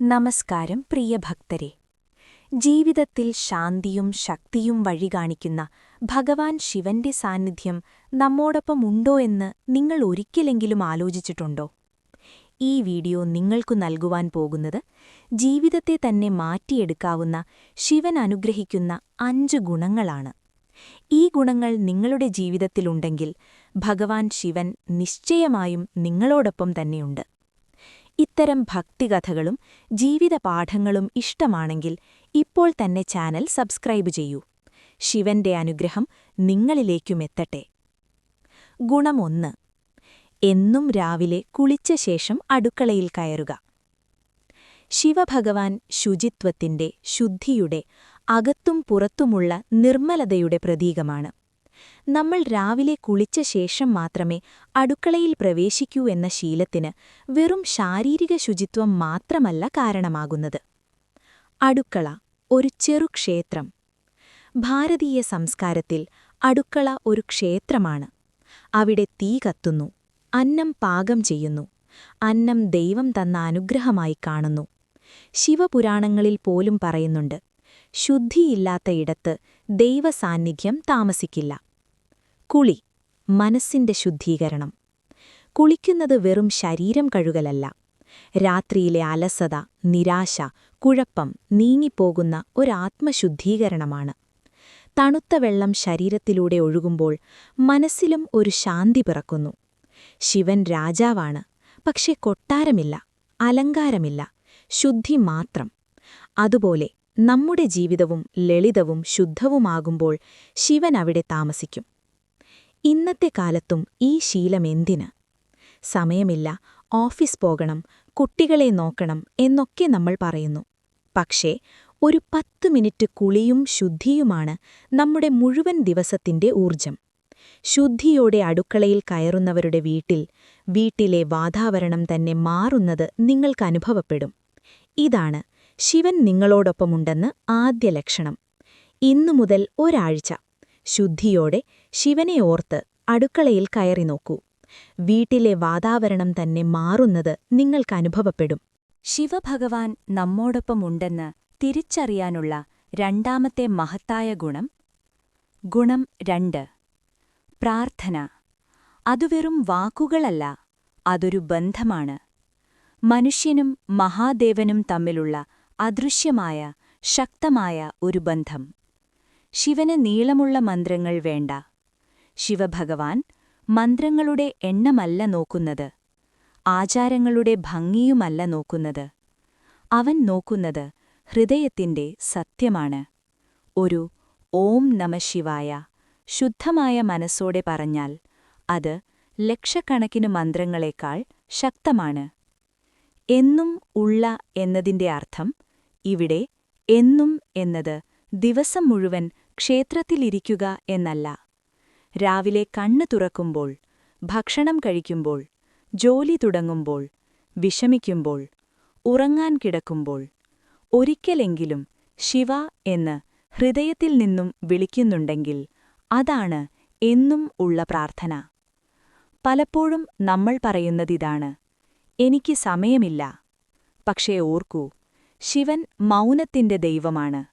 നമസ്കാരം പ്രിയ ഭക്തരെ. ജീവിതത്തിൽ ശാന്തിയും ശക്തിയും വഴി കാണിക്കുന്ന ഭഗവാൻ ശിവന്റെ സാന്നിധ്യം നമ്മോടൊപ്പമുണ്ടോ എന്ന് നിങ്ങൾ ഒരിക്കലെങ്കിലും ആലോചിച്ചിട്ടുണ്ടോ? ഈ വീഡിയോ നിങ്ങൾക്കു നൽകുവാൻ പോകുന്നത് ജീവിതത്തെ തന്നെ മാറ്റിയെടുക്കാവുന്ന ശിവൻ അനുഗ്രഹിക്കുന്ന അഞ്ച് ഗുണങ്ങളാണ്. ഈ ഗുണങ്ങൾ നിങ്ങളുടെ ജീവിതത്തിലുണ്ടെങ്കിൽ ഭഗവാൻ ശിവൻ നിശ്ചയമായും നിങ്ങളോടൊപ്പം തന്നെയുണ്ട്. ഇത്തരം ഭക്തികഥകളും ജീവിതപാഠങ്ങളും ഇഷ്ടമാണെങ്കിൽ ഇപ്പോൾ തന്നെ ചാനൽ സബ്സ്ക്രൈബ് ചെയ്യൂ. ശിവന്റെ അനുഗ്രഹം നിങ്ങളിലേക്കുമെത്തട്ടെ ഗുണമൊന്ന്. എന്നും രാവിലെ കുളിച്ച ശേഷം അടുക്കളയിൽ കയറുക. ശിവഭഗവാൻ ശുചിത്വത്തിന്റെ ശുദ്ധിയുടെ അകത്തും പുറത്തുമുള്ള നിർമ്മലതയുടെ പ്രതീകമാണ്. നമ്മൾ രാവിലെ കുളിച്ച ശേഷം മാത്രമേ അടുക്കളയിൽ പ്രവേശിക്കൂ എന്ന ശീലത്തിന് വെറും ശാരീരിക ശുചിത്വം മാത്രമല്ല കാരണമാകുന്നത്. അടുക്കള ഒരു ചെറുക്ഷേത്രം. ഭാരതീയ സംസ്കാരത്തിൽ അടുക്കള ഒരു ക്ഷേത്രമാണ്. അവിടെ തീ കത്തുന്നു അന്നം പാകം ചെയ്യുന്നു അന്നം ദൈവം തന്ന അനുഗ്രഹമായി കാണുന്നു. ശിവപുരാണങ്ങളിൽ പോലും പറയുന്നുണ്ട് ശുദ്ധിയില്ലാത്ത ഇടത്ത് ദൈവസാന്നിധ്യം താമസിക്കില്ല. കുളി മനസ്സിന്റെ ശുദ്ധീകരണം. കുളിക്കുന്നത് വെറും ശരീരം കഴുകലല്ല. രാത്രിയിലെ അലസത നിരാശ കുഴപ്പം നീങ്ങിപ്പോകുന്ന ഒരാത്മശുദ്ധീകരണമാണ്. തണുത്ത വെള്ളം ശരീരത്തിലൂടെ ഒഴുകുമ്പോൾ മനസ്സിലും ഒരു ശാന്തി പിറക്കുന്നു. ശിവൻ രാജാവാണ് പക്ഷെ കൊട്ടാരമില്ല അലങ്കാരമില്ല ശുദ്ധി മാത്രം. അതുപോലെ നമ്മുടെ ജീവിതവും ലളിതവും ശുദ്ധവുമാകുമ്പോൾ ശിവൻ അവിടെ താമസിക്കും. ഇന്നത്തെ കാലത്തും ഈ ശീലമെന്തിന് സമയമില്ല ഓഫീസ് പോകണം കുട്ടികളെ നോക്കണം എന്നൊക്കെ നമ്മൾ പറയുന്നു. പക്ഷേ ഒരു പത്ത് മിനിറ്റ് കുളിയും ശുദ്ധിയുമാണ് നമ്മുടെ മുഴുവൻ ദിവസത്തിന്റെ ഊർജം ശുദ്ധിയോടെ അടുക്കളയിൽ കയറുന്നവരുടെ വീട്ടിൽ വീട്ടിലെ വാതാവരണം തന്നെ മാറുന്നത് നിങ്ങൾക്ക് അനുഭവപ്പെടും. ഇതാണ് ശിവൻ നിങ്ങളോടൊപ്പമുണ്ടെന്ന് ആദ്യ ലക്ഷണം. ഇന്നു മുതൽ ഒരാഴ്ച. ശുദ്ധിയോടെ ശിവനെ ഓർത്ത് അടുക്കളയിൽ കയറി നോക്കൂ. വീട്ടിലെ വാതാവരണം തന്നെ മാറുന്നത് നിങ്ങൾക്ക് അനുഭവപ്പെടും. ശിവഭഗവാൻ നമ്മോടൊപ്പമുണ്ടെന്ന് തിരിച്ചറിയാനുള്ള രണ്ടാമത്തെ മഹത്തായ ഗുണം. ഗുണം രണ്ട്. പ്രാർത്ഥന. അതു വെറും വാക്കുകളല്ല അതൊരു ബന്ധമാണ്. മനുഷ്യനും മഹാദേവനും തമ്മിലുള്ള അദൃശ്യമായ ശക്തമായ ഒരു ബന്ധം. ശിവന് നീളമുള്ള മന്ത്രങ്ങൾ വേണ്ട. ശിവഭഗവാൻ മന്ത്രങ്ങളുടെ എണ്ണമല്ല നോക്കുന്നത്. ആചാരങ്ങളുടെ ഭംഗിയുമല്ല നോക്കുന്നത്. അവൻ നോക്കുന്നത് ഹൃദയത്തിന്റെ സത്യമാണ്. ഒരു ഓം നമ ശിവായ ശുദ്ധമായ മനസ്സോടെ പറഞ്ഞാൽ അത് ലക്ഷക്കണക്കിനു മന്ത്രങ്ങളെക്കാൾ ശക്തമാണ്. എന്നും ഉള്ള എന്നതിന്റെ അർത്ഥം ഇവിടെ എന്നും എന്നത് ദിവസം മുഴുവൻ ക്ഷേത്രത്തിലിരിക്കുക എന്നല്ല. രാവിലെ കണ്ണു തുറക്കുമ്പോൾ ഭക്ഷണം കഴിക്കുമ്പോൾ ജോലി തുടങ്ങുമ്പോൾ വിഷമിക്കുമ്പോൾ ഉറങ്ങാൻ കിടക്കുമ്പോൾ ഒരിക്കലെങ്കിലും ശിവ എന്ന് ഹൃദയത്തിൽ നിന്നും വിളിക്കുന്നുണ്ടെങ്കിൽ അതാണ് എന്നും ഉള്ള പ്രാർത്ഥന. പലപ്പോഴും നമ്മൾ പറയുന്നതിതാണ് എനിക്ക് സമയമില്ല. പക്ഷേ ഓർക്കൂ ശിവൻ മൗനത്തിന്റെ ദൈവമാണ്.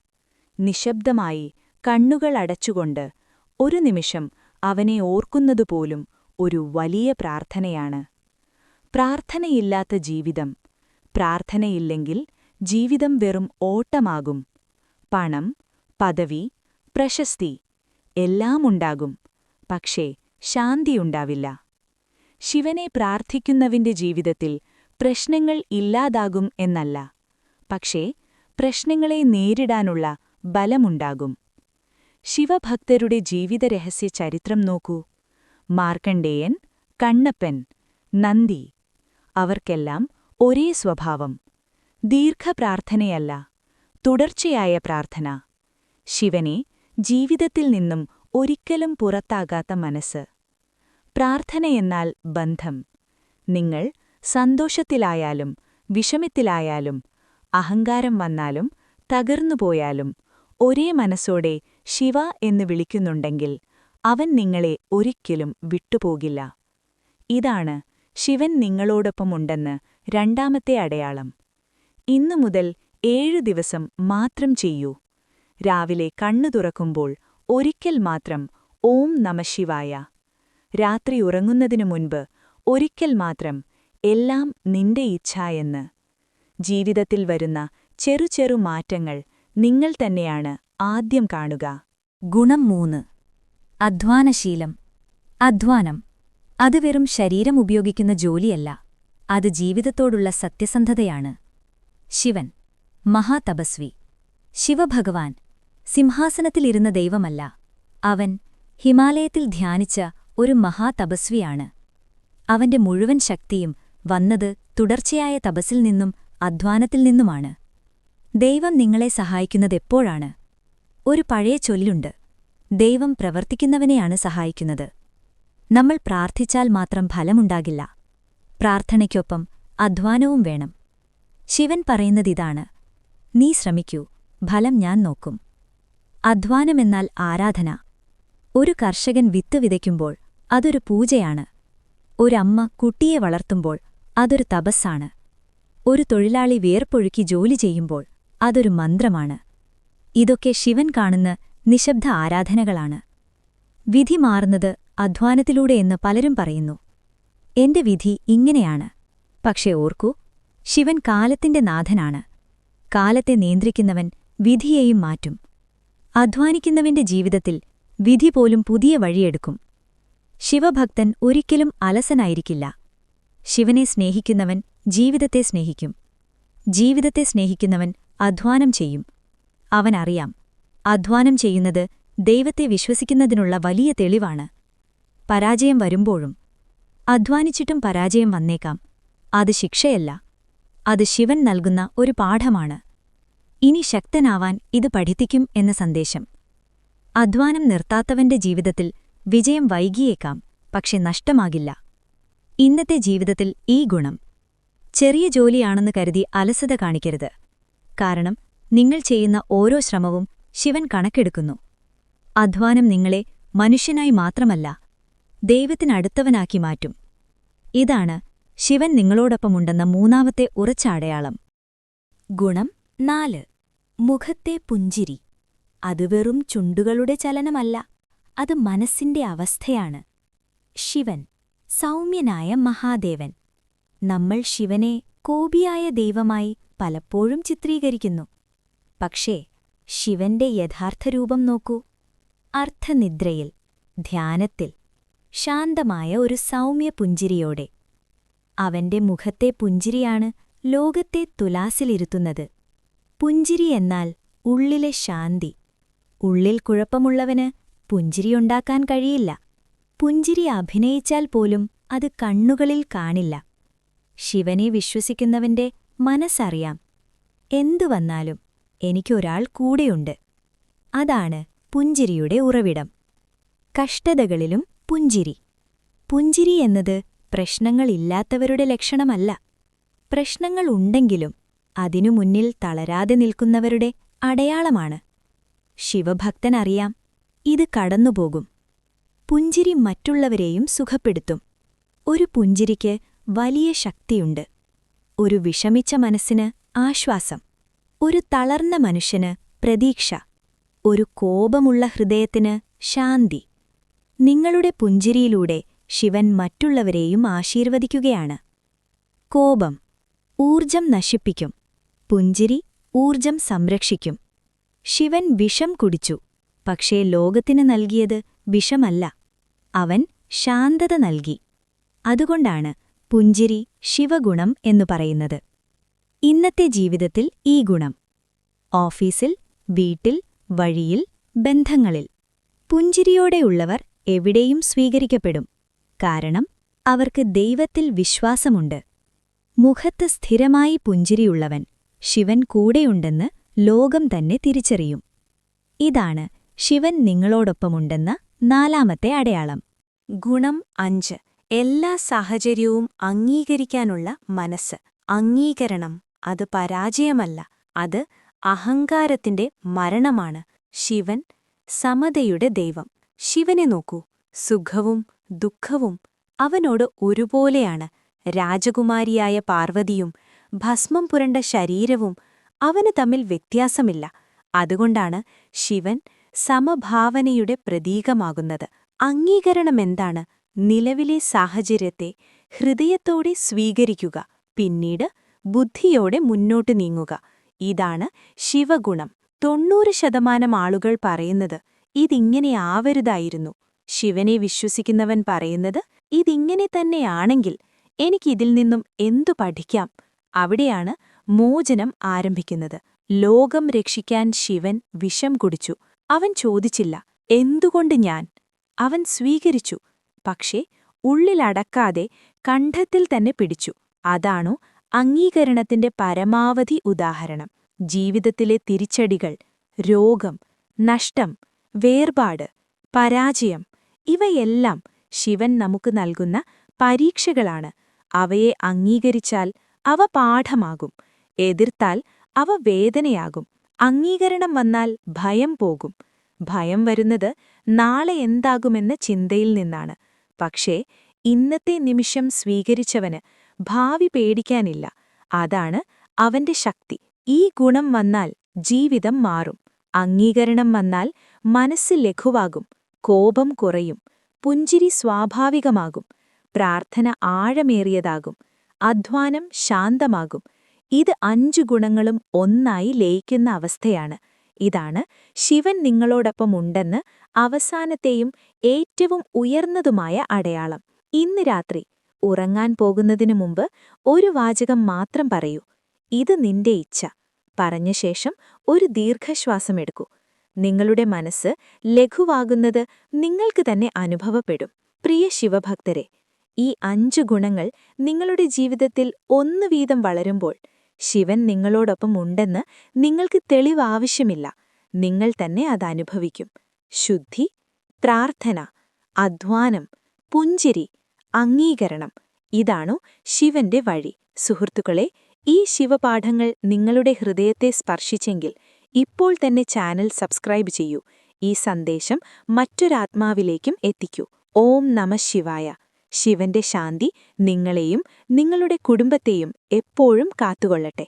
നിശബ്ദമായി കണ്ണുകൾ അടച്ചുകൊണ്ട് ഒരു നിമിഷം അവനെ ഓർക്കുന്നതുപോലും ഒരു വലിയ പ്രാർത്ഥനയാണ്. പ്രാർത്ഥനയില്ലാത്ത ജീവിതം. പ്രാർത്ഥനയില്ലെങ്കിൽ ജീവിതം വെറും ഓട്ടമാകും. പണം പദവി പ്രശസ്തി എല്ലാമുണ്ടാകും പക്ഷേ ശാന്തിയുണ്ടാവില്ല ശിവനെ പ്രാർത്ഥിക്കുന്നവന്റെ ജീവിതത്തിൽ പ്രശ്നങ്ങൾ ഇല്ലാതാകും എന്നല്ല. പക്ഷേ പ്രശ്നങ്ങളെ നേരിടാനുള്ള ബലമുണ്ടാകും. ശിവഭക്തരുടെ ജീവിതരഹസ്യ ചരിത്രം നോക്കൂ. മാർക്കണ്ഡേയൻ കണ്ണപ്പൻ നന്ദി. അവർക്കെല്ലാം ഒരേ സ്വഭാവം. ദീർഘപ്രാർത്ഥനയല്ല തുടർച്ചയായ പ്രാർത്ഥന. ശിവനെ ജീവിതത്തിൽ നിന്നും ഒരിക്കലും പുറത്താകാത്ത മനസ്സ്. പ്രാർത്ഥനയെന്നാൽ ബന്ധം. നിങ്ങൾ സന്തോഷത്തിലായാലും വിഷമത്തിലായാലും അഹങ്കാരം വന്നാലും തകർന്നുപോയാലും ഒരേ മനസ്സോടെ ശിവ എന്ന് വിളിക്കുന്നുണ്ടെങ്കിൽ അവൻ നിങ്ങളെ ഒരിക്കലും വിട്ടുപോകില്ല. ഇതാണ് ശിവൻ നിങ്ങളോടൊപ്പമുണ്ടെന്ന് രണ്ടാമത്തെ അടയാളം. ഇന്നു മുതൽ ഏഴു ദിവസം മാത്രം ചെയ്യൂ. രാവിലെ കണ്ണു തുറക്കുമ്പോൾ ഒരിക്കൽ മാത്രം ഓം നമശിവായ രാത്രി ഉറങ്ങുന്നതിനു മുൻപ് ഒരിക്കൽ മാത്രം എല്ലാം നിന്റെ ഇച്ഛായെന്ന് ജീവിതത്തിൽ വരുന്ന ചെറു ചെറു മാറ്റങ്ങൾ നിങ്ങൾ തന്നെയാണ് ആദ്യം കാണുക. ഗുണം മൂന്ന്. അധ്വാനശീലം. അധ്വാനം. അത് വെറും ശരീരം ഉപയോഗിക്കുന്ന ജോലിയല്ല. അത് ജീവിതത്തോടുള്ള സത്യസന്ധതയാണ്. ശിവൻ. മഹാതപസ്വി. ശിവഭഗവാൻ. സിംഹാസനത്തിലിരുന്ന ദൈവമല്ല. അവൻ ഹിമാലയത്തിൽ ധ്യാനിച്ച ഒരു മഹാതപസ്വിയാണ്. അവന്റെ മുഴുവൻ ശക്തിയും വന്നത് തുടർച്ചയായ തപസ്സിൽ നിന്നും അധ്വാനത്തിൽ നിന്നുമാണ്. ദൈവം നിങ്ങളെ സഹായിക്കുന്നതെപ്പോഴാണ്? ഒരു പഴയ ചൊല്ലുണ്ട്. ദൈവം പ്രവർത്തിക്കുന്നവനെയാണ് സഹായിക്കുന്നത്. നമ്മൾ പ്രാർത്ഥിച്ചാൽ മാത്രം ഫലമുണ്ടാകില്ല. പ്രാർത്ഥനയ്ക്കൊപ്പം അധ്വാനവും വേണം. ശിവൻ പറയുന്നതിതാണ് നീ ശ്രമിക്കൂ ഫലം ഞാൻ നോക്കും. അധ്വാനമെന്നാൽ ആരാധന. ഒരു കർഷകൻ വിത്ത് വിതയ്ക്കുമ്പോൾ അതൊരു പൂജയാണ്. ഒരമ്മ കുട്ടിയെ വളർത്തുമ്പോൾ അതൊരു തപസ്സാണ്. ഒരു തൊഴിലാളി വിയർപ്പൊഴുക്കി ജോലി ചെയ്യുമ്പോൾ അതൊരു മന്ത്രമാണ്. ഇതൊക്കെ ശിവൻ കാണുന്ന നിശബ്ദ ആരാധനകളാണ്. വിധി മാറുന്നത് അധ്വാനത്തിലൂടെയെന്ന് പലരും പറയുന്നു. എന്റെ വിധി ഇങ്ങനെയാണ്. പക്ഷേ ഓർക്കൂ ശിവൻ കാലത്തിന്റെ നാഥനാണ്. കാലത്തെ നിയന്ത്രിക്കുന്നവൻ വിധിയെയും മാറ്റും. അധ്വാനിക്കുന്നവന്റെ ജീവിതത്തിൽ വിധി പോലും പുതിയ വഴിയെടുക്കും. ശിവഭക്തൻ ഒരിക്കലും അലസനായിരിക്കില്ല. ശിവനെ സ്നേഹിക്കുന്നവൻ ജീവിതത്തെ സ്നേഹിക്കും. ജീവിതത്തെ സ്നേഹിക്കുന്നവൻ അധ്വാനം ചെയ്യും. അവനറിയാം. അധ്വാനം ചെയ്യുന്നത് ദൈവത്തെ വിശ്വസിക്കുന്നതിനുള്ള വലിയ തെളിവാണ്. പരാജയം വരുമ്പോഴും അധ്വാനിച്ചിട്ടും പരാജയം വന്നേക്കാം. അത് ശിക്ഷയല്ല. അത് ശിവൻ നൽകുന്ന ഒരു പാഠമാണ്. ഇനി ശക്തനാവാൻ ഇത് പഠിപ്പിക്കും എന്ന സന്ദേശം. അധ്വാനം നിർത്താത്തവന്റെ ജീവിതത്തിൽ വിജയം വൈകിയേക്കാം പക്ഷെ നഷ്ടമാകില്ല. ഇന്നത്തെ ജീവിതത്തിൽ ഈ ഗുണം. ചെറിയ ജോലിയാണെന്ന് കരുതി അലസത കാണിക്കരുത്. കാരണം നിങ്ങൾ ചെയ്യുന്ന ഓരോ ശ്രമവും ശിവൻ കണക്കെടുക്കുന്നു. അധ്വാനം നിങ്ങളെ മനുഷ്യനായി മാത്രമല്ല ദൈവത്തിനടുത്തവനാക്കി മാറ്റും. ഇതാണ് ശിവൻ നിങ്ങളോടൊപ്പമുണ്ടെന്ന മൂന്നാമത്തെ ഉറച്ച അടയാളം ഗുണം നാല്. മുഖത്തെ പുഞ്ചിരി. അത് വെറും ചുണ്ടുകളുടെ ചലനമല്ല അത് മനസ്സിന്റെ അവസ്ഥയാണ്. ശിവൻ സൗമ്യനായ മഹാദേവൻ. നമ്മൾ ശിവനെ കോപിയായ ദൈവമായി പലപ്പോഴും ചിത്രീകരിക്കുന്നു. പക്ഷേ ശിവന്റെ യഥാർത്ഥ രൂപം നോക്കൂ. അർത്ഥനിദ്രയിൽ ധ്യാനത്തിൽ ശാന്തമായ ഒരു സൗമ്യ പുഞ്ചിരിയോടെ അവന്റെ മുഖത്തെ പുഞ്ചിരിയാണ് ലോകത്തെ തുലാസിലിരുത്തുന്നത്. പുഞ്ചിരി എന്നാൽ ഉള്ളിലെ ശാന്തി. ഉള്ളിൽ കുഴപ്പമുള്ളവന് പുഞ്ചിരിയുണ്ടാക്കാൻ കഴിയില്ല. പുഞ്ചിരി അഭിനയിച്ചാൽ പോലും അത് കണ്ണുകളിൽ കാണില്ല. ശിവനെ വിശ്വസിക്കുന്നവന്റെ മനസ്സറിയാം. എന്തു വന്നാലും എനിക്കൊരാൾ കൂടെയുണ്ട്. അതാണ് പുഞ്ചിരിയുടെ ഉറവിടം. കഷ്ടതകളിലും പുഞ്ചിരി. പുഞ്ചിരി എന്നത് പ്രശ്നങ്ങളില്ലാത്തവരുടെ ലക്ഷണമല്ല. പ്രശ്നങ്ങളുണ്ടെങ്കിലും അതിനു മുന്നിൽ തളരാതെ നിൽക്കുന്നവരുടെ അടയാളമാണ്. ശിവഭക്തനറിയാം ഇത് കടന്നുപോകും. പുഞ്ചിരി മറ്റുള്ളവരെയും സുഖപ്പെടുത്തും. ഒരു പുഞ്ചിരിക്ക് വലിയ ശക്തിയുണ്ട്. ഒരു വിഷമിച്ച മനസ്സിന് ആശ്വാസം. ഒരു തളർന്ന മനുഷ്യന് പ്രതീക്ഷ ഒരു കോപമുള്ള ഹൃദയത്തിന് ശാന്തി. നിങ്ങളുടെ പുഞ്ചിരിയിലൂടെ ശിവൻ മറ്റുള്ളവരെയും ആശീർവദിക്കുകയാണ്. കോപം ഊർജം നശിപ്പിക്കും പുഞ്ചിരി ഊർജം സംരക്ഷിക്കും. ശിവൻ വിഷം കുടിച്ചു പക്ഷേ ലോകത്തിന് നൽകിയത് വിഷമല്ല അവൻ ശാന്തത നൽകി. അതുകൊണ്ടാണ് പുഞ്ചിരി ശിവഗുണം എന്നു പറയുന്നത്. ഇന്നത്തെ ജീവിതത്തിൽ ഈ ഗുണം. ഓഫീസിൽ വീട്ടിൽ വഴിയിൽ ബന്ധങ്ങളിൽ. പുഞ്ചിരിയോടെയുള്ളവർ എവിടെയും സ്വീകരിക്കപ്പെടും. കാരണം അവർക്ക് ദൈവത്തിൽ വിശ്വാസമുണ്ട്. മുഖത്ത് സ്ഥിരമായി പുഞ്ചിരിയുള്ളവൻ ശിവൻ കൂടെയുണ്ടെന്ന് ലോകം തന്നെ തിരിച്ചറിയും. ഇതാണ് ശിവൻ നിങ്ങളോടൊപ്പമുണ്ടെന്ന നാലാമത്തെ അടയാളം. ഗുണം അഞ്ച്. എല്ലാ സാഹചര്യവും അംഗീകരിക്കാനുള്ള മനസ്സ്. അംഗീകരണം. അത് പരാജയമല്ല. അത് അഹങ്കാരത്തിന്റെ മരണമാണ്. ശിവൻ സമതയുടെ ദൈവം. ശിവനെ നോക്കൂ. സുഖവും ദുഃഖവും അവനോട് ഒരുപോലെയാണ്. രാജകുമാരിയായ പാർവതിയും ഭസ്മം പുരണ്ട ശരീരവും അവന് തമ്മിൽ വ്യത്യാസമില്ല. അതുകൊണ്ടാണ് ശിവൻ സമഭാവനയുടെ പ്രതീകമാകുന്നത്. അംഗീകരണമെന്താണ്? നിലവിലെ സാഹചര്യത്തെ ഹൃദയത്തോടെ സ്വീകരിക്കുക. പിന്നീട് ബുദ്ധിയോടെ മുന്നോട്ട് നീങ്ങുക. ഇതാണ് ശിവഗുണം. തൊണ്ണൂറ് ശതമാനം ആളുകൾ പറയുന്നത് ഇതിങ്ങനെ ആവരുതായിരുന്നു. ശിവനെ വിശ്വസിക്കുന്നവൻ പറയുന്നത് ഇതിങ്ങനെ തന്നെയാണെങ്കിൽ എനിക്കിതിൽ നിന്നും എന്തു പഠിക്കാം? അവിടെയാണ് മോചനം ആരംഭിക്കുന്നത്. ലോകം രക്ഷിക്കാൻ ശിവൻ വിഷം കുടിച്ചു. അവൻ ചോദിച്ചില്ല എന്തുകൊണ്ട് ഞാൻ? അവൻ സ്വീകരിച്ചു. പക്ഷേ ഉള്ളിലടക്കാതെ കണ്ഠത്തിൽ തന്നെ പിടിച്ചു. അതാണു അംഗീകരണത്തിന്റെ പരമാവധി ഉദാഹരണം. ജീവിതത്തിലെ തിരിച്ചടികൾ രോഗം നഷ്ടം വേർപാട് പരാജയം ഇവയെല്ലാം ശിവൻ നമുക്ക് നൽകുന്ന പരീക്ഷകളാണ്. അവയെ അംഗീകരിച്ചാൽ അവ പാഠമാകും. എതിർത്താൽ അവ വേദനയാകും. അംഗീകരണം വന്നാൽ ഭയം പോകും. ഭയം വരുന്നത് നാളെ എന്താകുമെന്ന ചിന്തയിൽ നിന്നാണ്. പക്ഷേ ഇന്നത്തെ നിമിഷം സ്വീകരിച്ചവന് ഭാവി പേടിക്കാനില്ല. അതാണ് അവന്റെ ശക്തി. ഈ ഗുണം വന്നാൽ ജീവിതം മാറും. അംഗീകരണം വന്നാൽ മനസ്സ് ലഘുവാകും. കോപം കുറയും. പുഞ്ചിരി സ്വാഭാവികമാകും. പ്രാർത്ഥന ആഴമേറിയതാകും. അധ്വാനം ശാന്തമാകും. ഇത് അഞ്ചു ഗുണങ്ങളും ഒന്നായി ലയിക്കുന്ന അവസ്ഥയാണ്. ഇതാണ് ശിവൻ നിങ്ങളോടൊപ്പം ഉണ്ടെന്ന് അവസാനത്തെയും ഏറ്റവും ഉയർന്നതുമായ അടയാളം. ഇന്ന് രാത്രി ഉറങ്ങാൻ പോകുന്നതിനു മുമ്പ് ഒരു വാചകം മാത്രം പറയൂ. ഇത് നിന്റെ ഇച്ഛ. പറഞ്ഞ ശേഷം ഒരു ദീർഘശ്വാസമെടുക്കൂ നിങ്ങളുടെ മനസ്സ് ലഘുവാകുന്നത് നിങ്ങൾക്ക് തന്നെ അനുഭവപ്പെടും. പ്രിയ ശിവഭക്തരെ ഈ അഞ്ചു ഗുണങ്ങൾ നിങ്ങളുടെ ജീവിതത്തിൽ ഒന്നു വീതം വളരുമ്പോൾ ശിവൻ നിങ്ങളോടൊപ്പം ഉണ്ടെന്ന് നിങ്ങൾക്ക് തെളിവാവശ്യമില്ല. നിങ്ങൾ തന്നെ അത് അനുഭവിക്കും. ശുദ്ധി പ്രാർത്ഥന അധ്വാനം പുഞ്ചിരി അംഗീകരണം. ഇതാണു ശിവന്റെ വഴി. സുഹൃത്തുക്കളെ ഈ ശിവപാഠങ്ങൾ നിങ്ങളുടെ ഹൃദയത്തെ സ്പർശിച്ചെങ്കിൽ ഇപ്പോൾ തന്നെ ചാനൽ സബ്സ്ക്രൈബ് ചെയ്യൂ. ഈ സന്ദേശം മറ്റൊരാത്മാവിലേക്കും എത്തിക്കൂ. ഓം നമ ശിവായ. ശിവന്റെ ശാന്തി നിങ്ങളെയും നിങ്ങളുടെ കുടുംബത്തെയും എപ്പോഴും കാത്തുകൊള്ളട്ടെ.